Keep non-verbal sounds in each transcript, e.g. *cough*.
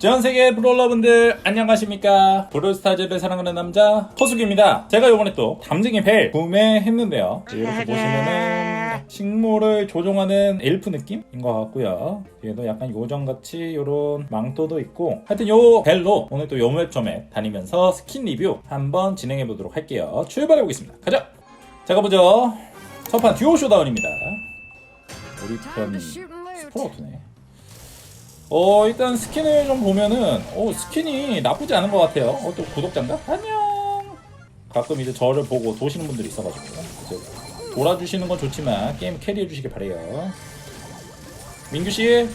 전 세계 브롤러분들 안녕하십니까? 브롤스타즈를 사랑하는 남자 허숙입니다. 제가 요번에 또 담쟁이 벨 구매했는데요. 이렇게 보시면은 식물을 조종하는 엘프 느낌인 것 같고요. 뒤에도 약간 요정같이 요런 망토도 있고 하여튼 요 벨로 오늘 또 요맵점에 다니면서 스킨 리뷰 한번 진행해 보도록 할게요. 출발해 보겠습니다. 가자! 자 가보죠 첫판 듀오 쇼다운입니다. 우리 편 스프라우트네 어 일단 스킨을 좀 보면은 어 스킨이 나쁘지 않은 것 같아요. 어 또 구독자인가? 안녕. 가끔 이제 저를 보고 도시는 분들이 있어가지고 이제 돌아주시는 건 좋지만 게임 캐리해 주시길 바래요. 민규 씨,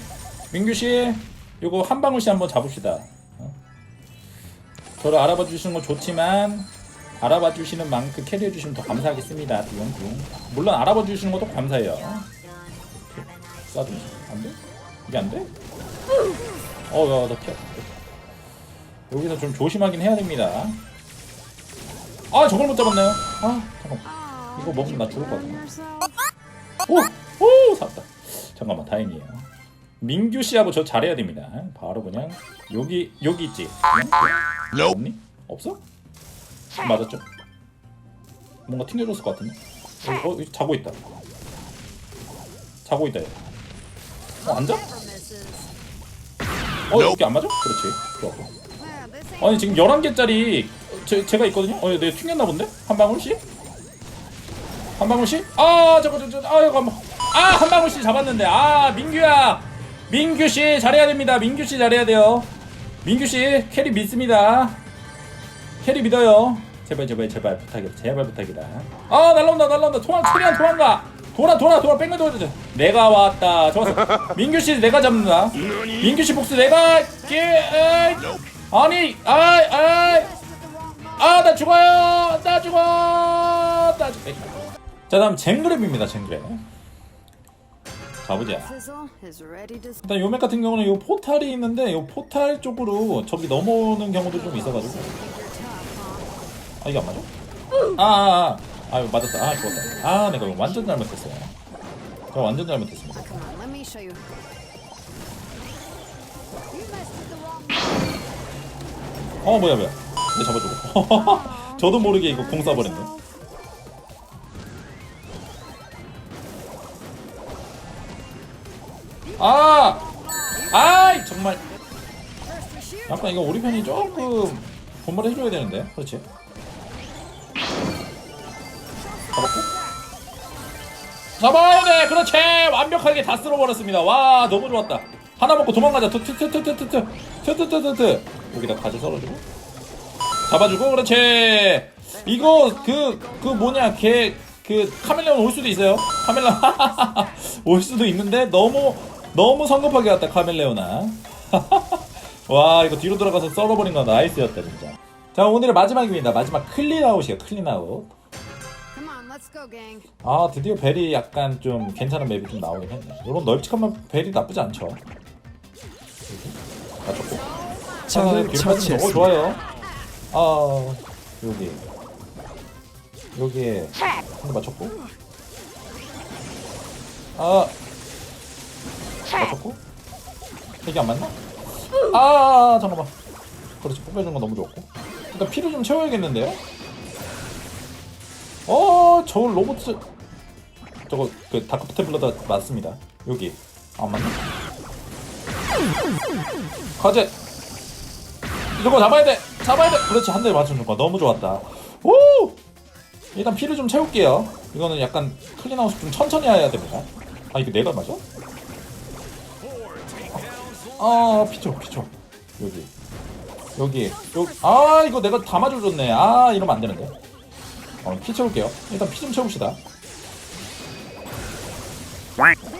민규 씨, 요거 한 방울 씨 한번 잡읍시다. 어? 저를 알아봐 주시는 건 좋지만 알아봐 주시는 만큼 캐리해 주시면 더 감사하겠습니다. 둥둥. 물론 알아봐 주시는 것도 감사해요. 쏴주면 안 돼? 이게 안 돼? 어, 야, 나 피하. 여기서 좀 조심하긴 해야 됩니다. 아, 저걸 못 잡았나요? 아, 잠깐만. 이거 먹으면 나 죽을 것 같은데. 오, 오, 살았다. 잠깐만, 다행이에요. 민규 씨하고 저 잘해야 됩니다. 바로 그냥 여기 여기 있지. 응? 없니? 없어? 맞았죠? 뭔가 튕겨줬을 것 같은데. 어, 어, 자고 있다. 자고 있다. 얘. 어, 앉아? 어, 여기 안 맞아? 그렇지. 좋아. 아니 지금 11개짜리 제, 제가 있거든요? 어, 내 튕겼나 본데? 한 방울씩? 한 방울씩? 아, 저거, 저, 저, 아, 이거 한 방. 아, 한 방울씩 잡았는데. 아, 민규야. 민규 씨 잘해야 됩니다. 민규 씨 잘해야 돼요. 민규 씨 캐리 믿습니다. 캐리 믿어요. 제발, 제발, 제발 부탁이다. 제발 부탁이다. 아, 날라온다, 날라온다. 도망, 최대한 도망가. 돌아, 돌아, 돌아. 뺑뺑 돌아. 내가 왔다. 좋았어. *laughs* 민규 씨 내가 잡는다. 민규 씨 복수 내가. 에이. 아니, 아이, 아이. 아, 나 죽어요. 나 죽어. 나 죽. 자, 다음 쟁그랩입니다. 쟁그랩. 가보자. 일단 요맥 같은 경우는 요 포탈이 있는데 요 포탈 쪽으로 저기 넘어오는 경우도 좀 있어가지고. 아, 이게 안 맞아? 아, 아, 아. 아 유, 맞았다. 아, 죽었다. 아, 내가 이거 완전 잘못했어요. 제가 완전 잘못했습니다. 어 뭐야 뭐야 내 잡아주고 *laughs* 저도 모르게 이거 공 쏴버렸네 아! 아이 정말 약간 이거 우리 편이 조금 본말 해줘야 되는데 그렇지 잡아오네 그렇지. 완벽하게 다 쓸어버렸습니다. 와 너무 좋았다. 하나 먹고 도망가자. 트트트트트트 트트트트트 여기다 가지 썰어주고 잡아주고 그렇지. 이거 그그 그 뭐냐 걔 그 카멜레온 올 수도 있어요. 카멜라 *laughs* 올 수도 있는데 너무 너무 성급하게 왔다 카멜레온아. *laughs* 와 이거 뒤로 돌아가서 썰어버린 건 나이스였다 진짜. 자 오늘의 마지막입니다. 마지막 클린아웃이에요. 클린아웃. 아 드디어 벨이 약간 좀 괜찮은 맵이 좀 나오긴 했네. 이런 널찍한 벨이 나쁘지 않죠. 맞췄고. 적을 어, 처치했습니다. 좋아요. 아 여기. 여기에 한대 맞췄고. 아. 맞췄고. 이게 안 맞나? 아 잠깐만. 그렇지 뽑아주는 거 너무 좋았고. 일단 피를 좀 채워야겠는데요? 어, 저 로봇 저거 그 다크프테블러다 맞습니다. 여기 안 맞나? 과제 저거 잡아야 돼, 잡아야 돼. 그렇지 한 대 맞추는 거 너무 좋았다. 오, 일단 피를 좀 채울게요. 이거는 약간 클린아웃 좀 천천히 해야 됩니다. 아 이거 내가 맞아? 아 피쳐 피쳐 여기 여기 여기 아 이거 내가 다 맞아줬네. 아 이러면 안 되는데. 어, 피 채울게요. 일단 피 좀 채웁시다.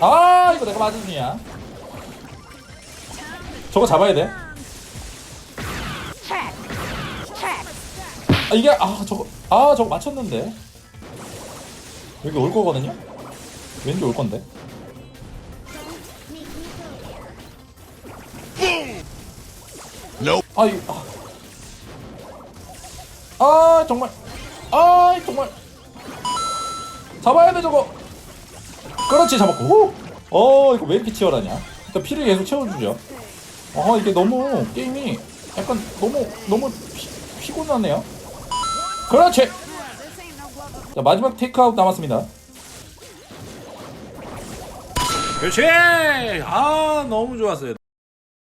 아, 이거 내가 맞은 중이야. 저거 잡아야 돼. 아, 이게, 아, 저거, 아, 저거 맞췄는데. 여기 올 거거든요? 왠지 올 건데. 아, 이, 아. 아, 정말. 아 정말 잡아야 돼 저거 그렇지 잡았고 오! 어 이거 왜 이렇게 치열하냐 일단 피를 계속 채워주죠 아 이게 너무 게임이 약간 너무 너무 피, 피곤하네요. 그렇지. 자 마지막 테이크아웃 남았습니다. 그렇지. 아 너무 좋았어요.